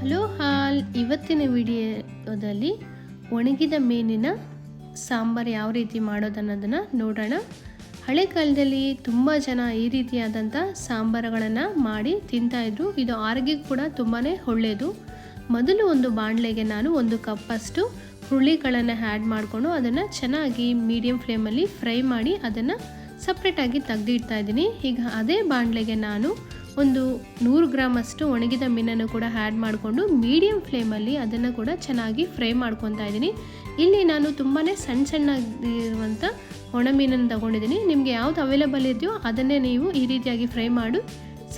Hello ಹಾಲ್ ಇವತ್ತಿನ ವಿಡಿಯೋದಲ್ಲಿ ಒಣಗಿದ ಮೀನಿನ ಸಾಂಬಾರು ಯಾವ ರೀತಿ ಮಾಡೋದನ್ನೋದನ್ನು ನೋಡೋಣ. ಹಳೆ ಕಾಲದಲ್ಲಿ ತುಂಬ ಜನ ಈ ರೀತಿಯಾದಂಥ ಸಾಂಬಾರುಗಳನ್ನು ಮಾಡಿ ತಿಂತಾಯಿದ್ರು ಇದು ಆರೋಗ್ಯಕ್ಕೆ ಕೂಡ ತುಂಬಾ ಒಳ್ಳೆಯದು. ಮೊದಲು ಒಂದು ಬಾಣಲೆಗೆ ನಾನು ಒಂದು ಕಪ್ಪಷ್ಟು ಹುರುಳಿಗಳನ್ನು ಆ್ಯಡ್ ಮಾಡಿಕೊಂಡು ಅದನ್ನು ಚೆನ್ನಾಗಿ ಮೀಡಿಯಂ ಫ್ಲೇಮಲ್ಲಿ ಫ್ರೈ ಮಾಡಿ ಅದನ್ನು ಸಪ್ರೇಟಾಗಿ ತೆಗೆದಿಡ್ತಾ ಇದ್ದೀನಿ. ಈಗ ಅದೇ ಬಾಣಲೆಗೆ ನಾನು ಒಂದು ನೂರು ಗ್ರಾಮಷ್ಟು ಒಣಗಿದ ಮೀನನ್ನು ಕೂಡ ಆ್ಯಡ್ ಮಾಡಿಕೊಂಡು ಮೀಡಿಯಮ್ ಫ್ಲೇಮಲ್ಲಿ ಅದನ್ನು ಕೂಡ ಚೆನ್ನಾಗಿ ಫ್ರೈ ಮಾಡ್ಕೊತಾ ಇದ್ದೀನಿ. ಇಲ್ಲಿ ನಾನು ತುಂಬಾ ಸಣ್ಣ ಸಣ್ಣಗಿರುವಂಥ ಒಣ ಮೀನನ್ನು ತಗೊಂಡಿದ್ದೀನಿ. ನಿಮಗೆ ಯಾವ್ದು ಅವೈಲೇಬಲ್ ಇದೆಯೋ ಅದನ್ನೇ ನೀವು ಈ ರೀತಿಯಾಗಿ ಫ್ರೈ ಮಾಡಿ.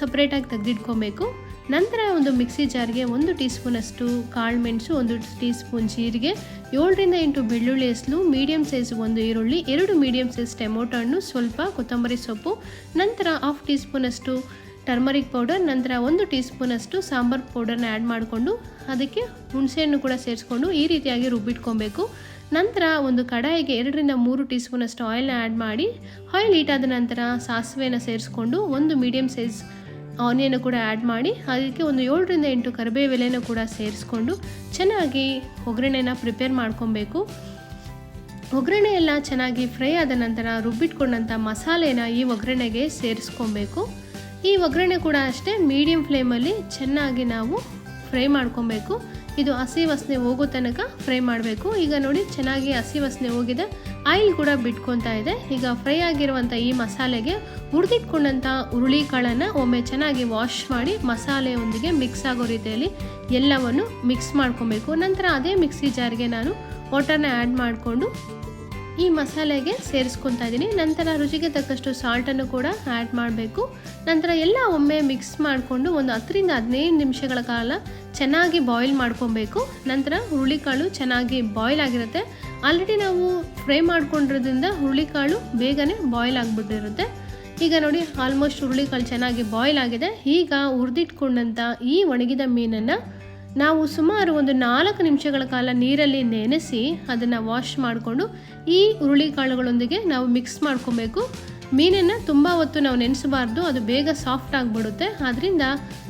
ಸಪ್ರೇಟಾಗಿ ತೆಗೆದಿಟ್ಕೊಬೇಕು. ನಂತರ ಒಂದು ಮಿಕ್ಸಿ ಜಾರ್ಗೆ ಒಂದು ಟೀ ಸ್ಪೂನಷ್ಟು ಕಾಳು ಮೆಣಸು, ಒಂದು ಟೀ ಸ್ಪೂನ್ ಜೀರಿಗೆ, ಏಳರಿಂದ ಎಂಟು ಬೆಳ್ಳುಳ್ಳಿ ಹೆಸಲು ಮೀಡಿಯಮ್ ಸೈಜ್ ಒಂದು ಈರುಳ್ಳಿ, ಎರಡು ಮೀಡಿಯಮ್ ಸೈಜ್ ಟೊಮೊಟೊ ಹಣ್ಣು, ಸ್ವಲ್ಪ ಕೊತ್ತಂಬರಿ ಸೊಪ್ಪು, ನಂತರ ಹಾಫ್ ಟೀ ಸ್ಪೂನಷ್ಟು ಟರ್ಮರಿಕ್ ಪೌಡರ್, ನಂತರ ಒಂದು ಟೀ ಸ್ಪೂನಷ್ಟು ಸಾಂಬಾರ್ ಪೌಡರ್ನ ಆ್ಯಡ್ ಮಾಡಿಕೊಂಡು ಅದಕ್ಕೆ ಹುಣಸೆಹಣ್ಣು ಕೂಡ ಸೇರಿಸ್ಕೊಂಡು ಈ ರೀತಿಯಾಗಿ ರುಬ್ಬಿಟ್ಕೊಬೇಕು. ನಂತರ ಒಂದು ಕಡಾಯಿಗೆ ಎರಡರಿಂದ ಮೂರು ಟೀ ಸ್ಪೂನಷ್ಟು ಆಯಿಲ್ನ ಆ್ಯಡ್ ಮಾಡಿ, ಆಯಿಲ್ ಹೀಟಾದ ನಂತರ ಸಾಸಿವೆನ ಸೇರಿಸ್ಕೊಂಡು ಒಂದು ಮೀಡಿಯಮ್ ಸೈಜ್ ಆನಿಯನ್ನು ಕೂಡ ಆ್ಯಡ್ ಮಾಡಿ, ಅದಕ್ಕೆ ಒಂದು ಏಳರಿಂದ ಎಂಟು ಕರಿಬೇವು ಎಲೆನ ಕೂಡ ಸೇರಿಸ್ಕೊಂಡು ಚೆನ್ನಾಗಿ ಒಗ್ಗರಣೆನ ಪ್ರಿಪೇರ್ ಮಾಡ್ಕೊಬೇಕು. ಒಗ್ಗರಣೆ ಎಲ್ಲ ಚೆನ್ನಾಗಿ ಫ್ರೈ ಆದ ನಂತರ ರುಬ್ಬಿಟ್ಕೊಂಡಂಥ ಮಸಾಲೆನ ಈ ಒಗ್ಗರಣೆಗೆ ಸೇರಿಸ್ಕೊಬೇಕು. ಈ ಒಗ್ಗರಣೆ ಕೂಡ ಅಷ್ಟೇ ಮೀಡಿಯಮ್ ಫ್ಲೇಮಲ್ಲಿ ಚೆನ್ನಾಗಿ ನಾವು ಫ್ರೈ ಮಾಡ್ಕೊಬೇಕು. ಇದು ಹಸಿ ವಾಸನೆ ಹೋಗೋ ತನಕ ಫ್ರೈ ಮಾಡಬೇಕು. ಈಗ ನೋಡಿ ಚೆನ್ನಾಗಿ ಹಸಿ ವಾಸನೆ ಹೋಗಿದೆ. ಆಯಿಲ್ ಕೂಡ ಬಿಟ್ಕೊತಾ ಇದೆ. ಈಗ ಫ್ರೈ ಆಗಿರುವಂಥ ಈ ಮಸಾಲೆಗೆ ಹುರಿದಿಟ್ಕೊಂಡಂಥ ಹುರುಳಿಕಾಳನ್ನು ಒಮ್ಮೆ ಚೆನ್ನಾಗಿ ವಾಶ್ ಮಾಡಿ ಮಸಾಲೆಯೊಂದಿಗೆ ಮಿಕ್ಸ್ ಆಗೋ ರೀತಿಯಲ್ಲಿ ಎಲ್ಲವನ್ನು ಮಿಕ್ಸ್ ಮಾಡ್ಕೊಬೇಕು. ನಂತರ ಅದೇ ಮಿಕ್ಸಿ ಜಾರ್ಗೆ ನಾನು ವಾಟರ್ನ ಆ್ಯಡ್ ಮಾಡಿಕೊಂಡು ಈ ಮಸಾಲೆಗೆ ಸೇರಿಸ್ಕೊತಾ ಇದ್ದೀನಿ ನಂತರ ರುಚಿಗೆ ತಕ್ಕಷ್ಟು ಸಾಲ್ಟನ್ನು ಕೂಡ ಆ್ಯಡ್ ಮಾಡಬೇಕು. ನಂತರ ಎಲ್ಲ ಒಮ್ಮೆ ಮಿಕ್ಸ್ ಮಾಡಿಕೊಂಡು ಒಂದು ಹತ್ತರಿಂದ ಹದಿನೈದು ನಿಮಿಷಗಳ ಕಾಲ ಚೆನ್ನಾಗಿ ಬಾಯ್ಲ್ ಮಾಡ್ಕೊಬೇಕು. ನಂತರ ಹುರುಳಿಕಾಳು ಚೆನ್ನಾಗಿ ಬಾಯ್ಲ್ ಆಗಿರುತ್ತೆ. ಆಲ್ರೆಡಿ ನಾವು ಫ್ರೈ ಮಾಡ್ಕೊಂಡಿರೋದ್ರಿಂದ ಹುರುಳಿಕಾಳು ಬೇಗನೆ ಬಾಯ್ಲ್ ಆಗಿಬಿಟ್ಟಿರುತ್ತೆ. ಈಗ ನೋಡಿ ಆಲ್ಮೋಸ್ಟ್ ಹುರುಳಿಕಾಳು ಚೆನ್ನಾಗಿ ಬಾಯ್ಲ್ ಆಗಿದೆ. ಈಗ ಹುರಿದಿಟ್ಕೊಂಡಂಥ ಈ ಒಣಗಿದ ಮೀನನ್ನು ನಾವು ಸುಮಾರು ಒಂದು ನಾಲ್ಕು ನಿಮಿಷಗಳ ಕಾಲ ನೀರಲ್ಲಿ ನೆನೆಸಿ ಅದನ್ನು ವಾಶ್ ಮಾಡಿಕೊಂಡು ಈ ಹುರುಳಿಕಾಳುಗಳೊಂದಿಗೆ ನಾವು ಮಿಕ್ಸ್ ಮಾಡ್ಕೊಬೇಕು. ಮೀನನ್ನು ತುಂಬ ಹೊತ್ತು ನಾವು ನೆನೆಸಬಾರ್ದು, ಅದು ಬೇಗ ಸಾಫ್ಟ್ ಆಗಿಬಿಡುತ್ತೆ. ಆದ್ದರಿಂದ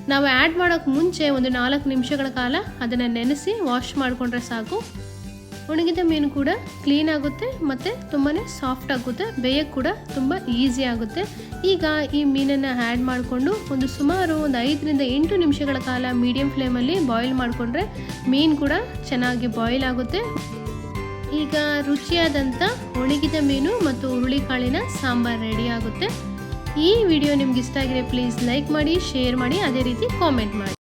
ನಾವು ಆ್ಯಡ್ ಮಾಡೋಕ್ಕೆ ಮುಂಚೆ ಒಂದು ನಾಲ್ಕು ನಿಮಿಷಗಳ ಕಾಲ ಅದನ್ನು ನೆನೆಸಿ ವಾಶ್ ಮಾಡಿಕೊಂಡ್ರೆ ಸಾಕು. ಒಣಗಿದ ಮೀನು ಕೂಡ ಕ್ಲೀನ್ ಆಗುತ್ತೆ ಮತ್ತು ತುಂಬಾ ಸಾಫ್ಟ್ ಆಗುತ್ತೆ. ಬೇಯಕ್ಕೆ ಕೂಡ ತುಂಬ ಈಸಿ ಆಗುತ್ತೆ. ಈಗ ಈ ಮೀನನ್ನು ಆ್ಯಡ್ ಮಾಡಿಕೊಂಡು ಒಂದು ಸುಮಾರು ಒಂದು ಐದರಿಂದ ಎಂಟು ನಿಮಿಷಗಳ ಕಾಲ ಮೀಡಿಯಂ ಫ್ಲೇಮಲ್ಲಿ ಬಾಯ್ಲ್ ಮಾಡಿಕೊಂಡ್ರೆ ಮೀನು ಕೂಡ ಚೆನ್ನಾಗಿ ಬಾಯ್ಲ್ ಆಗುತ್ತೆ. ಈಗ ರುಚಿಯಾದಂಥ ಒಣಗಿದ ಮೀನು ಮತ್ತು ಹುರುಳಿಕಾಳಿನ ಸಾಂಬಾರು ರೆಡಿ ಆಗುತ್ತೆ. ಈ ವಿಡಿಯೋ ನಿಮ್ಗೆ ಇಷ್ಟ ಆಗಿದೆ ಪ್ಲೀಸ್ ಲೈಕ್ ಮಾಡಿ ಶೇರ್ ಮಾಡಿ, ಅದೇ ರೀತಿ ಕಾಮೆಂಟ್ ಮಾಡಿ.